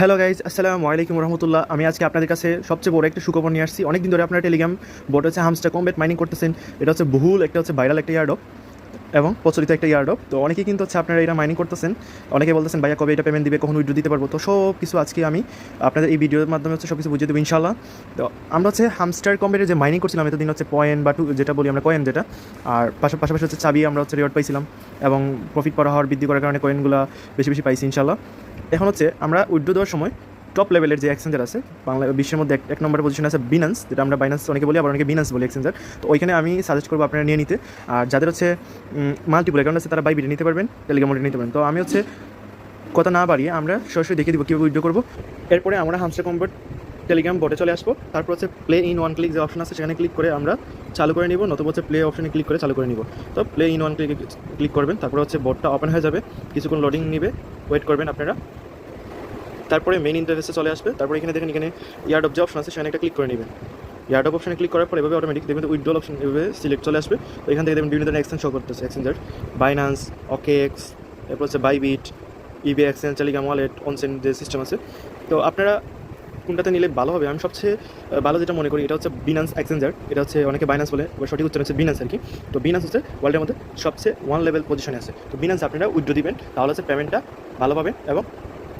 Hello guys আসসালামু আলাইকুম রহমতুল্লাহ। আমি আজকে আপনাদের কাছে সবচেয়ে বড় একটা সুখবর নিয়ে আসছি। অনেকদিন ধরে আপনার টেলিগ্রাম বোর্ড হচ্ছে হামস্টার কম্বেট মাইনিং করতেছেন। এটা হচ্ছে বহুল একটা হচ্ছে ভাইরাল একটা ইয়ার্ডপ এবং প্রচলিত একটা ইয়ার্ডপ তো অনেকেই কিন্তু হচ্ছে আপনারা এটা মাইনিং করতেছেন। অনেকে বলতেছেন, ভাইয়া, কবে এটা পেমেন্ট দিবে? কখন উইড্রো দিতে পারব? তো সব কিছু আজকে আমি আপনাদের এই ভিডিওর মাধ্যমে হচ্ছে সব কিছু বুঝিয়ে দেবো ইনশাল্লাহ তো আমরা হচ্ছে হামস্টার কম্বেটের যে মাইনিং করছিলাম, এতদিন হচ্ছে পয়েন্ট বা টু যেটা বলি আমরা কয়েন যেটা, আর পাশা- পাশাপাশি হচ্ছে চাবি আমরা হচ্ছে রিওয়ার্ড পাইছিলাম এবং প্রফিট করা হওয়ার বৃদ্ধি করার কারণে কয়েনগুলো বেশি বেশি পাইছি ইনশাল্লাহ এখন হচ্ছে আমরা উইড্রো দেওয়ার সময় টপ লেভেলের যে এক্সচেঞ্জার আছে, বাংলা বিশ্বের মধ্যে এক- নম্বর পজিশন আছে বিনান্স যেটা আমরা বাইন্যান্স অনেকে বলি, আবার অনেকে বিনান্স বলি এক্সচেঞ্জার তো ওইখানে আমি সাজেস্ট করব আপনারা নিয়ে নিতে। আর যাদের হচ্ছে মাল্টিপল অ্যাকাউন্ট আছে, তারা বাই বাইবিটে নিতে পারবেন টেলিগ্রামে নিতে পারবেন। তো আমি হচ্ছে কথা না বাড়িয়ে আমরা সরাসরি দেখিয়ে দিব কীভাবে উইড্রো করব। এরপরে আমরা হামস্টার কম্পার্ট টেলিগ্রাম বটে চলে আসব। তারপর হচ্ছে প্লে ইন ওয়ান ক্লিক যে অপশন আছে, সেখানে ক্লিক করে আমরা চালু করে নিব, নতুবা হচ্ছে প্লে অপশনে ক্লিক করে চালু করে নিব। তো play in one click click করবেন, তারপর হচ্ছে বোর্ডটা ওপেন হয়ে যাবে। কিছুক্ষণ লোডিং নিবে। ওয়েট করবেন আপনারা। তারপরে মেন ইন্টারফেসে চলে আসবে। তারপরে এখানে দেখেন, এখানে ইয়ার্ড অফ যে অপশন আছে, সেখানে একটা ক্লিক করে নেবেন। ইয়ার্ড অফ অপশনে ক্লিক করার পর এভাবে অটোমেটিক দেখবেন উইথড্রল অপশন এভাবে সিলেক্ট চলে আসবে। তো এখান থেকে দেখবেন বিভিন্ন ধরনের এক্সচেঞ্জ শো করতেছে। এক্সচেঞ্জার বাইনান্স অকেএক্স এরপর হচ্ছে বাইবিট ইবি এক্সচেঞ্জ টেলিগ্রাম ওয়ালেট অনসেন যে সিস্টেম আছে। তো আপনারা কোনটাতে নিলে ভালো হবে? আমি সবচেয়ে ভালো যেটা মনে করি, এটা হচ্ছে বিনান্স এক্সচেঞ্জার এটা হচ্ছে অনেকে বাইনান্স বলে সঠিক উচ্চারণ হচ্ছে বিনান্স আর কি তো বিনান্স হচ্ছে ওয়ার্ল্ডের মধ্যে সবচেয়ে ওয়ান লেভেল পজিশনে আছে। তো বিনান্স আপনারা উইথড্রো দিবেন, তাহলে হচ্ছে পেমেন্টটা ভালো পাবেন এবং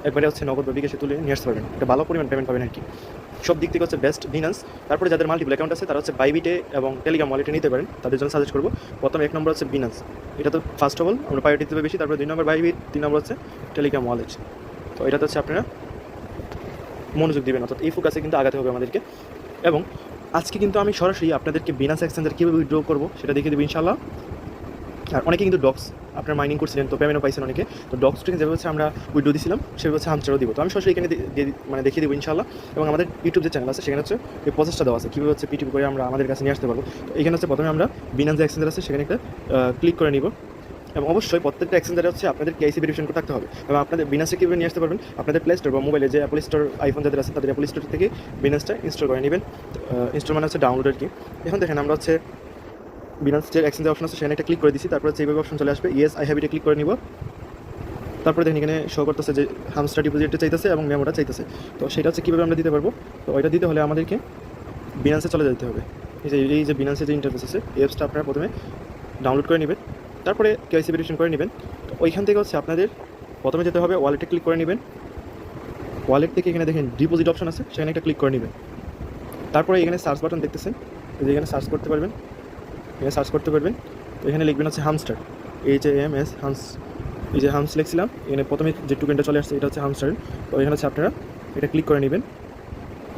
একবারে হচ্ছে নগদ বা বিকাশে তুলে নিয়ে আসতে পারবেন। একটা ভালো পরিমাণ পেমেন্ট পাবেন আর কি সব দিক থেকে হচ্ছে বেস্ট বিনান্স তারপরে যাদের মাল্টিপল অ্যাকাউন্ট আছে, তারা হচ্ছে বাইবিটে এবং টেলিগ্রাম ওয়ালেটে নিতে পারেন। তাদের জন্য সাজেস্ট করব, প্রথম এক নম্বর হচ্ছে বিনান্স এটা তো ফার্স্ট অফ অল আমরা প্রায়োরিটি দেবে বেশি, তারপরে দুই নম্বর বাইবিট তিন নম্বর হচ্ছে টেলিগ্রাম ওয়ালেট তো এটাতে হচ্ছে আপনারা মনোযোগ দিবেন, অর্থাৎ এই ফোকাসে কিন্তু আগাতে হবে আমাদেরকে। এবং আজকে কিন্তু আমি সরাসরি আপনাদেরকে বিনান্স এক্সচেঞ্জার কীভাবে উইড্রো করব সেটা দেখিয়ে দেবো ইনশাল্লাহ আর অনেকে কিন্তু ডক্স আপনার মাইনিং করছিলেন, তো পেমেন্টও পাইছেন অনেকে। তো ডক্স থেকে যেভাবে হচ্ছে আমরা উইড্রো দিয়েছিলাম সেভাবে হচ্ছে হামচারও দিব। তো আমি সরাসরি এখানে মানে দেখিয়ে দেবো ইনশাল্লাহ এবং আমাদের ইউটিউব যে চ্যানেল আছে, সেখানে হচ্ছে এই প্রসেসটা দেওয়া আছে, কীভাবে হচ্ছে পিটিপি করে আমরা আমাদের কাছে নিয়ে আসতে পারব। তো এখানে হচ্ছে প্রথমে আমরা বিনান্স যে এক্সচেঞ্জার আছে, সেখানে একটা ক্লিক করে নিব। এবং অবশ্যই প্রত্যেকটা এক্সচেঞ্জারে হচ্ছে আপনাদের কেআইসি ভেরিফিকেশন করে থাকতে হবে। এবং আপনাদের বিনাসে কীভাবে নিয়ে আসতে পারবেন? আপনাদের প্লে স্টোর বা মোবাইলে যে অ্যাপল স্টোর আইফোন যাদের আছে, তাদের অ্যাপল স্টোর থেকে বিনাসটা ইনস্টল করে নেবেন। ইনস্টল মানে হচ্ছে ডাউনলোড আর কি। এখন দেখেন আমরা হচ্ছে বিনান্স যে এক্সচেঞ্জ অপশন আছে, সেখানে একটা ক্লিক করে দিচ্ছি তারপরে সেইভাবে অপশন চলে আসবে। ইয়েস আই হ্যাভ এটা ক্লিক করে নিব। তারপরে দেখেন এখানে শো করতেছে যে হামস্টার ডিপোজিটটা চাইতেছে এবং মেমোটা চাইতেছে। তো সেটা হচ্ছে কীভাবে আমরা দিতে পারব? তো ওইটা দিতে হলে আমাদেরকে বিনান্সে চলে যেতে হবে। এই যে এই যে বিনান্সের যে ইন্টারফেস আছে, এই অ্যাপসটা আপনারা প্রথমে ডাউনলোড করে নেবেন। তারপরে কেআইসি ভেরিফিকেশন করে নেবেন। তো ওইখান থেকে হচ্ছে আপনাদের প্রথমে যেতে হবে ওয়ালেটে ক্লিক করে নেবেন। ওয়ালেট থেকে এখানে দেখেন ডিপোজিট অপশন আছে, সেখানে একটা ক্লিক করে নেবেন। তারপরে এখানে সার্চ বাটন দেখতেছেন যে এখানে সার্চ করতে পারবেন। এখানে সার্চ করতে পারবেন। তো এখানে লিখবেন হচ্ছে hamster H M S hams এই যে হামস লিখছিলাম, এখানে প্রথমে যে টুকেনটা চলে আসছে, এটা হচ্ছে হামস্টার তো এখানে হচ্ছে আপনারা এটা ক্লিক করে নেবেন।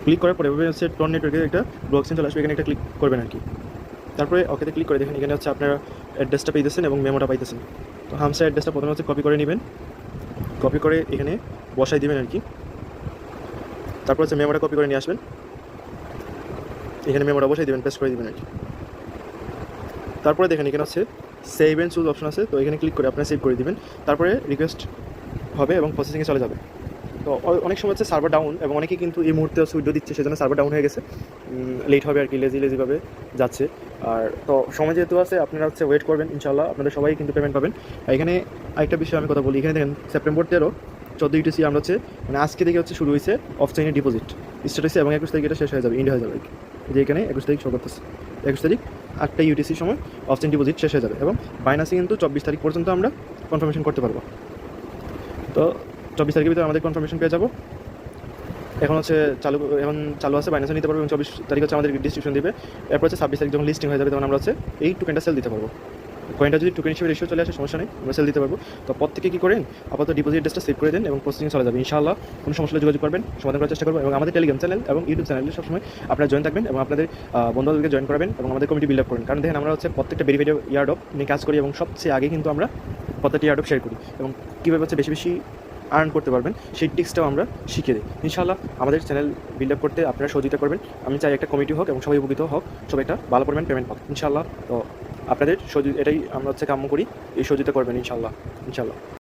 ক্লিক করার পরে এভাবে হচ্ছে টন নেটওয়ার্কের একটা ব্লকসেন চলে আসবে, এখানে একটা ক্লিক করবেন আর কি। তারপরে ওকেতে ক্লিক করে দেখেন, এখানে হচ্ছে আপনারা অ্যাড্রেসটা পাইতেছেন এবং মেমোটা পাইতেছেন। তো হামস্টার অ্যাড্রেসটা প্রথমে হচ্ছে কপি করে নেবেন। কপি করে এখানে বসাই দিবেন আর কি তারপর হচ্ছে মেমোটা কপি করে নিয়ে আসবেন। এখানে মেমোটা বসাই দেবেন পেস্ট করে দেবেন আর কি তারপরে দেখেন, এখানে হচ্ছে সেভ অ্যান্ড চুজ অপশন আছে। তো এখানে ক্লিক করে আপনারা সেভ করে দিবেন। তারপরে রিকোয়েস্ট হবে এবং প্রসেসিংয়ে চলে যাবে। তো অনেক সময় হচ্ছে সার্ভার ডাউন এবং অনেকেই কিন্তু এই মুহূর্তে উইড্রো দিচ্ছে, সেজন্য সার্ভার ডাউন হয়ে গেছে। লেট হবে আর কি লেজি লেজিভাবে যাচ্ছে। আর তো সময় যেহেতু আছে, আপনারা হচ্ছে ওয়েট করবেন ইনশাল্লাহ আপনাদের সবাই কিন্তু পেমেন্ট পাবেন। এখানে আরেকটা বিষয় আমি কথা বলি। এখানে দেখেন সেপ্টেম্বর তেরো চোদ্দ ইউটিসি আমরা হচ্ছে মানে আজকে থেকে হচ্ছে শুরু হয়েছে অফ চাইনের ডিপোজিট হয়েছে এবং একুশ তারিখ এটা শেষ হয়ে যাবে ইন্ডিয়া হয়ে যাবে। যে এখানে একুশ তারিখ শো করতেছে। একুশ তারিখ আটটা ইউটিসি সময় অফ চাইন ডিপোজিট শেষ হয়ে যাবে এবং বাইনাসে কিন্তু চব্বিশ তারিখ পর্যন্ত আমরা কনফার্মেশন করতে পারব। তো চব্বিশ তারিখের ভিতরে আমাদের কনফার্মেশন পেয়ে যাব। এখন হচ্ছে চালু, এখন চালু আছে বাইনাসে নিতে পারব এবং চব্বিশ তারিখ হচ্ছে আমাদের ডিস্ট্রিবিউশন দিবে। এরপর হচ্ছে ছাব্বিশ তারিখ যখন লিস্টিং হয়ে যাবে তখন আমরা হচ্ছে এই টোকেনটা সেল দিতে পারব। কয়েনটা যদি টোকেন হিসেবে রেশিও চলে আসে, সমস্যা নেই, আমরা সেল দিতে পারব। তো প্রত্যেকে কী করেন? আপাতত ডিপোজিট ড্রেসটা সেভ করে দেন এবং প্রসেসিং চলে যাবে ইনশাআল্লাহ কোনো সমস্যা যোগাযোগ করবেন, সমাধান করার চেষ্টা করব এবং আমাদের টেলিগ্রাম চ্যানেল এবং ইউটিউব চ্যানেলে সবসময় আপনারা জয়েন থাকবেন এবং আপনাদের বন্ধুদেরকে জয়েন করবেন এবং আমাদের কমিটি বিল্ড আপ করেন কারণ দেখেন আমরা হচ্ছে প্রত্যেকটা ভেরিফাইড ইয়ার্ড অফ নিয়ে কাজ করি এবং সবচেয়ে আগে কিন্তু আমরা প্রত্যেকটা অফ শেয়ার করি। এবং কীভাবে হচ্ছে বেশি বেশি আর্ন করতে পারবেন, সেই টিক্সটাও আমরা শিখে দিই। ইনশাআল্লাহ আমাদের চ্যানেল বিল্ড আপ করতে আপনারা সহযোগিতা করবেন। আমি চাই একটা কমিটি হোক এবং সবাই উপকৃত হোক, সবাই একটা ভালো পরিমাণ পেমেন্ট পাক। ইনশাল্লাহ তো আপনাদের সহযোগ এটাই আমরা হচ্ছে কাম্য করি, এই সহযোগিতা করবেন ইনশাল্লাহ ইনশাআল্লাহ।